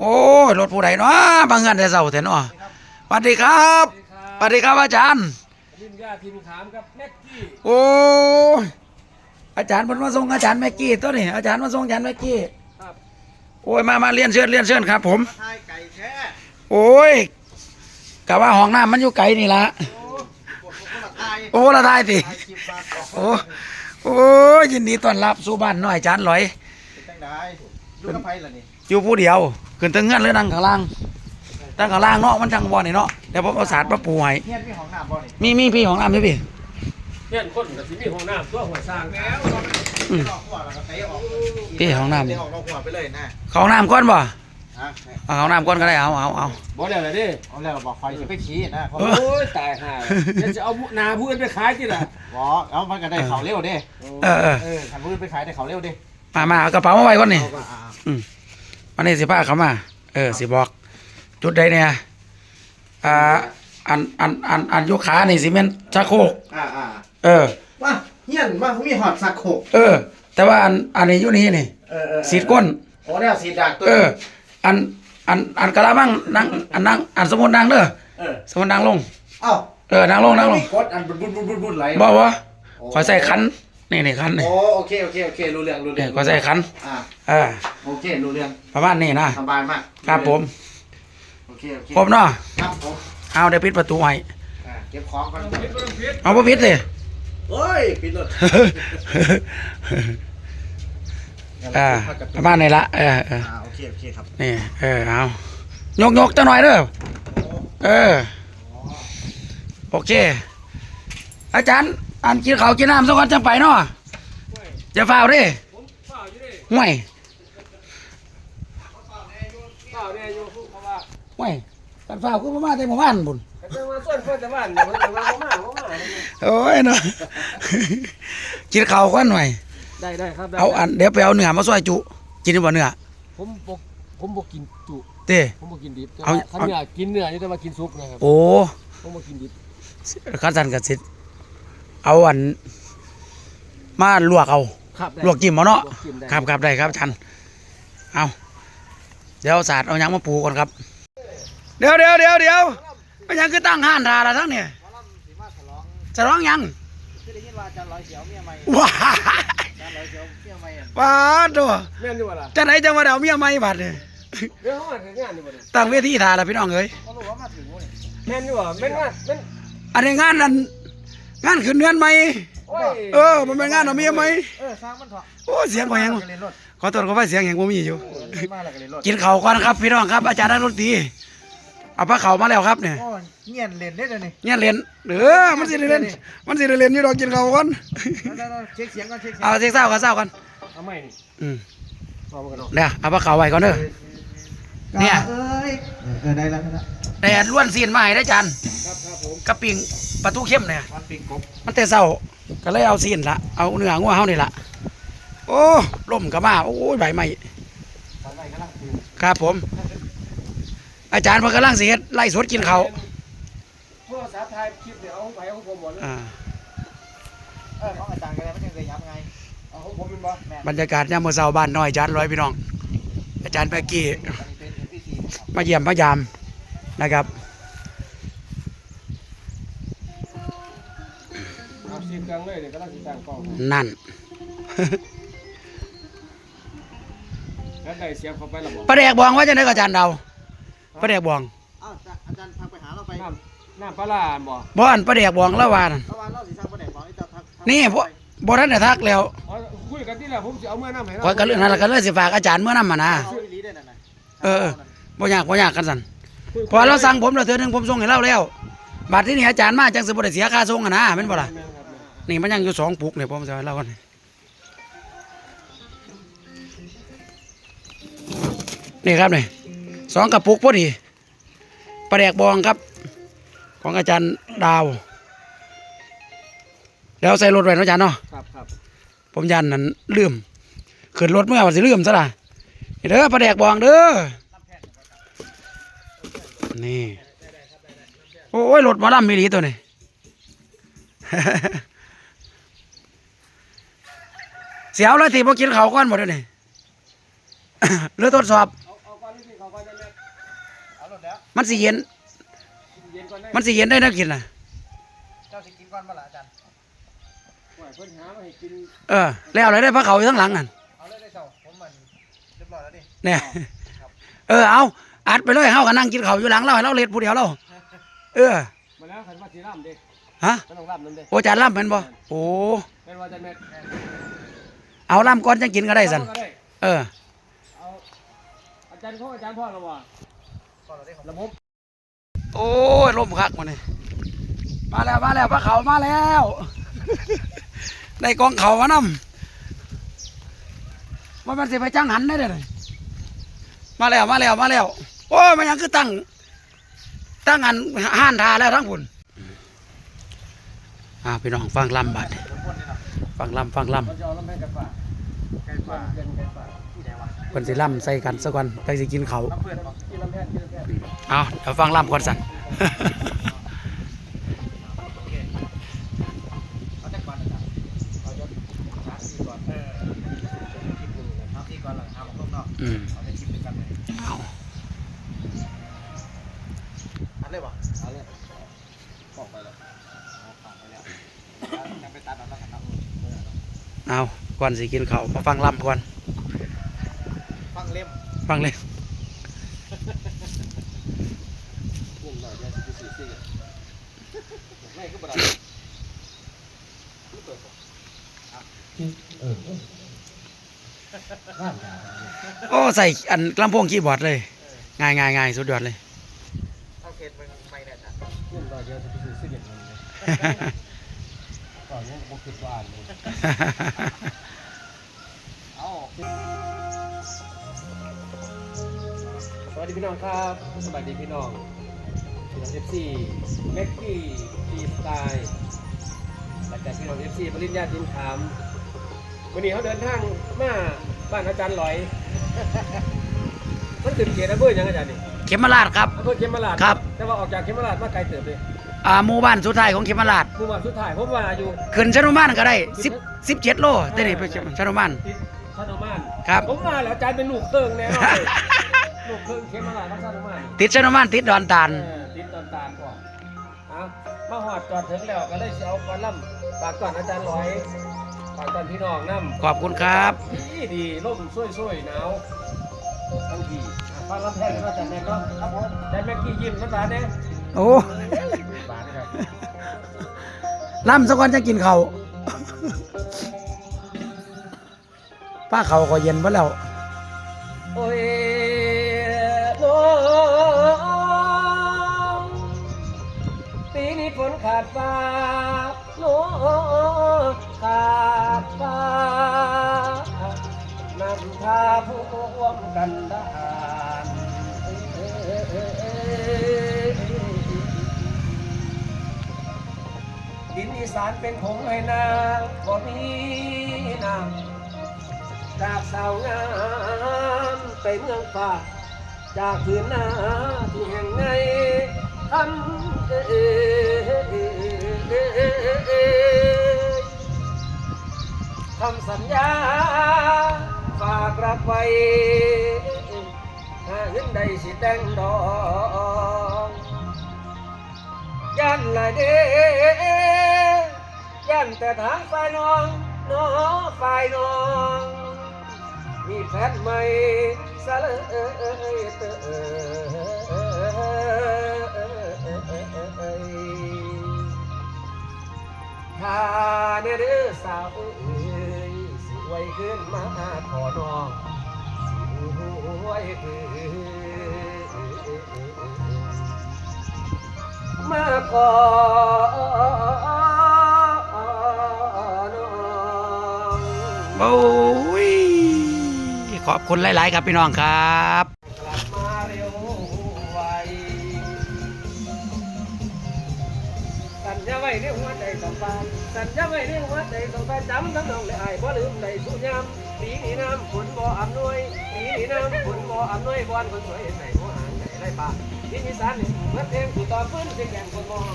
โอ้ยรถผู้ใดเนาะบางเงินแต่เช้าแท้เนาะสวัสดีครับสวัสดีครับอาจารย์ลินยาทีมขามกับแม็กกี้โอ้ยอาจารย์เพิ่นมาส่งอาจารย์แม็กกี้ตัวนี้อาจารย์มาส่งอาจารย์แม็กกี้ครับโอ้ยมามาเรียนเชิญเรียนเชิญครับ ผมทายไก่แท้โอ้ยกะว่าห้องน้ำมันอยู่ไกลนี่ละโอ้ปวดหัวทายโอ้ละได้สิทายคลิปมาออกโอ้โอ้ยยินดีต้อนรับสู่บ้านน้อยอาจารย์ลอย เป็นจังได้ดูน้ำไผ่ล่ะนี่อยู่ผู้เดียวขึ้นถึงเงินหรือนั่งข้างล่างนั่งข้างล่างเนาะมันจังบ่นี่เนาะเดี๋ยวผมเอาสารมาปูให้เฮียนมีของน้ำบ่นี่มีมีพี่ของน้ำไหมพี่เพื่อนคนกับสิมีห้องน้ำตัวหัวสร้างแล้วอืมออกหัวแล้วก็เตะออกพี่ของน้เตะออกนอกหัวไปเลยนะำของน้ำก้อนบ่ฮะเอาของน้ำก้อนก็ได้เอาเอาเอาบ่ได้เลยดิเอาแล้วบอกไฟจะไปขี่นะเขาเอโอ้ยตายห่าเดี๋ยวจะเอานาผู้อื่นไปขายที่ล่ะบอกเอามันก็ได้เขาเร็วเด้เออเออเออขันมือไปขายได้เขาเร็วเด้ มามาเอากระเป๋ามาไว้ก่อนนี่เอาก็อ่าวันนี้สิพาเขามา เออสิบอก จุดใดเนี่ยอ่าอันอันอันอันอยุขานี่สิเมนชักโครกอ่าอ่าเออ ว่าเฮียนว่ามีหอดสักโขกเออ แต่ว่าอันอันนี้อยู่นี่นี่เออเออสีดก้น โอ้เนี่ยสีดากตัวเออ อันอันอันกะละมังนั่งอันนั่งอันสมุนนั่งเด้อเออสมุนนั่งลง เอ้าเออนั่งลงนั่งลงกดอันบุญบุญบุญบุญบุญไหลบอกว่าขอใส่คัน นี่นี่คันนี่โอ้โอเคโอเคโอเครู้เรื่องรู้เนี่เรื่ยองขอใส่คันอ่าเออโอเครู้เรื่องประมาณนี้นะสบายมากครับผมโอเคโอเคผมเนาะครับผมเอาเดี๋ยวปิดประตูให้อ่าเก็บของก่อนพิษบ่ต้องพิษเอาบ่ปิดสิเฮ้ยปิดรถอ่าประมาณนี้ละเออเอออ่าโอเคโอเคครับนี่เออเอายกยกจังหน่อยเด้อเออโอเค อาจารย์ อันกินข้าวกินน้ำสักวันจังไปเนาะจะฝ้าวเดิผมเฝ้าอยู่ดิห่วยเฝ้าเนี่ยอยู่เพราะว่าห่วยกันฝ้าวคือประมาณแต่หมู่บ้านบุญแต่จะมาส่วนเพื่อนแต่บ้านเนี่ยมันจะมาบ่มาบ่มาโอ้ยเนาะ กินข้าวกันหน่อย ได้ได้ครับได้เอาอันเดี๋ยวไปเอาเนื้อมาซอยจุ กินดีบ่เนื้อผมบ่ผมบ่กินจุเต้ ผมบ่กินดิบแต่เอาว่าถ้าเนื้อกินเนื้ออยู่แต่ว่ากินซุปนะครับโอ้ผมบ่กินดิบขันสันกัสิ เอาอัน มาลวกเอา ครับได้ลวกจิ้มเอาเนาะ ลวกจิ้มได้ ครับครับได้ครับอาจันเอาเดี๋ยวศาสตร์เอาหยังมาปูก่อนครับ เดี๋ยวเดี๋ยวเดี๋ยวเดี๋ยวมันยังคือตั้งห้านทาละทั้งเนี่ยหมอลำสีมาฉลองจะร้องหยังคือได้ยินว่าอาจารย์ร้อยเสียวเมียใหม่ว้าอาจารย์ร้อยเสียวเมียใหม่อะว้าตัวแม่นอยู่บ่ล่ะจะไหนจะมาเดาเมียไม่บัดเนี่ยเดี๋ยวเฮามาถึงงานนี่บ่ดิตั้งเวทีทาละพี่น้องเอ้ยก็รู้ว่ามาถึงวะนี่แม่นอยู่บ่แม่นงานแม่นอันนี้งานนั้น งานขึ้นเงินไหมโอ้ยเออ มันเป็นงานเอาเมียไหมเออสร้างมันเถอะโอ้เสียงก็ยังเล่นรถขอโทษขอไปเสียงแห่งบ่มีอยู่เล่นมาแล้วก็เล่นรถกินข้าวก่อนครับพี่น้องครับอาจารย์นักดนตรีเอาพระเขามาแล้วครับเนี่ยโอ้ยเงียนเล่นได้เลยนี่เนี่ยเรียนเออมันสิได้เรียนมันสิได้เรียนอยู่ดอกกินข้าวก่อนได้ๆๆเช็คเสียงก่อนเช็คเสียงเอาเสียงเศร้ากันเศร้ากันเอาใหม่นี่อืมเอามากันเนาะเนี่ยเอาพระเขาไว้ก่อนเด้อเนี่ยเอ้ยเออได้แล้วได้ แล้วแต่ล้วนซีนมาให้ได้ออาจันครับครับผมกระปิงปลาทูเข้มเนี่ยมันปิงกบมันแต่เศร้าก็เลยเอาซีนละเอาเนื้องัวเฮานี่ละโอ้ล่มก็มาโอ้ยใบไม้ทำไมกำลังปิงครับผม อาจารย์เพิ่นกำลังสิเฮ็ดไล่สดกินข้าวโทรศัพท์ถ่ายคลิปเนี่ยเอาของไปเอาของผมหมดเลยอ่าเออของอาจารย์ก็ได้ไม่ใช่เลยย้ำไงเอาของผมเป็นบ่แม่บรรยากาศยามมื้อเช้าบ้านน้อยอาจารย์ร้อยพี่น้อง อาจารย์แปกกี้อันนี้เป็น NPC ครับมาเยี่ยมมายาม นะครับเอาซีนกลางเลยเดี๋ยวกำลังสิตั้งกล้องนั่นแล้วได้เสียบเข้าไปและบ่ประแดกบองว่าจะได้กับอาจารย์เดาประแดกบองอ้าวอาจารย์ทักไปหาเราไปน้ำน้ำปลาร้าบ่บ่อันประแดกบองแล้วว่านั่นเมื่อวานเราสีสังประเด็นบอกนี่จะทักทักนี่พวกบ่ทันได้ทักแล้วเอาคุยกันที่แหละผมสิเอาเมื่อน้ำให้ข้อยก็เรื่องนั้นแล้วก็เลยสิฝากอาจารย์เมื่อนำมานะเอาอีหลีได้นั่นน่ะเออบ่ยากบ่ยากกันสั่นเพอเราสั่งผมแล้วเทื่อนึงผมส่งให้เราแล้วบัดที่นี่อาจารย์มาจังสิบ่ได้เสียค่าส่งอะนะแม่นบ่ล่ะแม่นครับแม่นนี่มันยังอยู่สองปุกเนี่ยผมจะให้เรากันนี่ครับนี่สองกระปุกพอดีประแดกบองครับ ของอาจารย์ดาว แล้วใส่รถไว้เนาะอาจารย์เนาะครับครับผมยันนั้นลืมขึ้นรถเมื่อวันสิลืมซะละนี่เด้อประแดกบองเด้อ นี่ โอ้ยรถหมอลำมีหลีตัวนี้เสียวแล้วที่พอกินเขาวก้อนหมดเลยนี่หรือทดสอบเอาเอาก่อนนี่เขาก่อนได้ไหมเอาหมดแล้วมันสิเย็นเย็นก่อนได้มันสิเย็นได้นักกินน่ะเจ้าสิกินก่อนบ่ล่ะอาจารย์ปล่อยเพิ่นหามาให้กินเออ แล้วอะไรได้พระเขาอยู่ทั้งหลังนั่นเอาเลยได้เจ้าผมมันเรียบร้อยแล้วดิเนี่ยเออ เอา อัดไปเลยเฮาก็นั่งกินข้าวอยู่หลังเราให้เราเล็ดผู้เดียวเราเออมาแล้วคันว่าสิร่ำเด้ฮะมันต้องร่ำนั่นเด้โอ้จานล่ำเป็นบ่โอ้แม่นว่าจะแม่นเอาล่ำก่อนจังกินก็ได้สันก็ได้เออเอาอาจารย์พ่ออาจารย์พ่อแล้วว่าก่อนเราได้ของระบบโอ้ยลมคักมาเนี่ยมาแล้วมาแล้วพระเขามาแล้วได้กองเขามานำว่ามันสิไปจ้างหันได้เลยมาแล้วมาแล้วมาแล้วโอ้มันยังคือตั้ง ตั้งหันห้านทาแล้วทั้งพุ่นอ่าพี่น้องฟังลำบัดฟังลำฟังลำแพงกันสิลำใส่กันสักวันไปสิกินเขาวน้ำเอนบ่กินลำแพงกินลำแพงเอาเดี๋ยวฟังลำก่อนสั่นอาจารย์เอาจักสาม ก่อนสิกินเขาวมาฟังลำก่อน ฟังเล่มฟังเลยพุ่งหน่อยเดี๋ยวสิสิสิไม่ก็บ่ได้โอ้ใส่อันลำโพงคีย์บอร์ดเลย ง่ายง่ายง่ายสุดยอดเลย เอาเขตมันไม่แน่จ้ะพุ่งหน่อยเดี๋ยวสิสิสิเด็ด มันเลยก่อนนี้บ่คิดว่าอ่านเลยเอาสวัสดีพี่น้องครับสวัสดีพี่น้องพี่น้องเอฟซีแม็กกี้ฟีสไตล์และจากพี่น้องเอฟซีปริญญาจินถามวันนี้เขาเดินทางมาบ้านอาจารย์หลอยมันขึ้นเกียรติอำเภอหยังอาจารย์นี่เขมราชครับอำเภอเขมราชครับ แต่ว่าออกจากเขมราชมาไกลเติบเลย อ่าหมู่บ้านสุดท้ายของเขมราชหมู่บ้านสุดท้ายผมว่าอยู่ ขึ้นชะนุมานก็ได้สิบสิบเจ็ดโลได้นี่ไปชะนุมาน ติดชาโนมานครับ ผมมาแล้วอาจารย์เป็นลูกเครื่องแน่นอนเลยลูกเครื่องเขมราชกับชาโนมานติดชะนุมานติดดอนตาล เออติดตอนตาลก่อนเอามาหอดจอดถึงแล้วก็เลยสิเอากอนล่ำฝากก่อนอาจารย์ร้อยฝากก่อนพี่น้องน้ำ ขอบคุณครับ ดีดีร่มช่วยๆหนาวทั้งทีอะฟังลำแพงก็จัดแน่เนาะครับผมใจแม็กกี้ยิ้มน้ำตาเนี่ยโอ้บานครับ ลำสักวันจะกินเขาป้าเขาก็เย็นไปแล้ว สานเป็นผงให้นาบ่มีน้ำจากสาวงามไปเมืองฟ้าจากพื้นนาที่แห่งในทำเอคำสัญญาฝากรับไว้หาเงินใดสิแต่งดองยันละเด้ ยันแต่ทางฝ่ายน้องน้องฝ่ายน้อง มีแฟนใหม่ซะเลยเตยถ้าเนื้อเด้อสาวเอ้ยสว้ขึ้นมาขอน้องสิว้ขึ้นมาขอ โอ้ยขอบคุณหลาย ๆ ครับพี่น้องครับสัญญาไว้ในหัวใจสองฟ้าสัญญาไว้ในหัวใจสองฟ้าจำทั้งน้องและอายบ่ลืมในสุยามปีนี้น้ำฝนบ่อำนวยปีนี้น้ำฝนบ่อำนวยบอนคนสวยใส่หัวหางใส่ไรป่าที่มีสารนี่เหมือนเพลงผู้ต่อฟื้นเสียงแก่คนมอง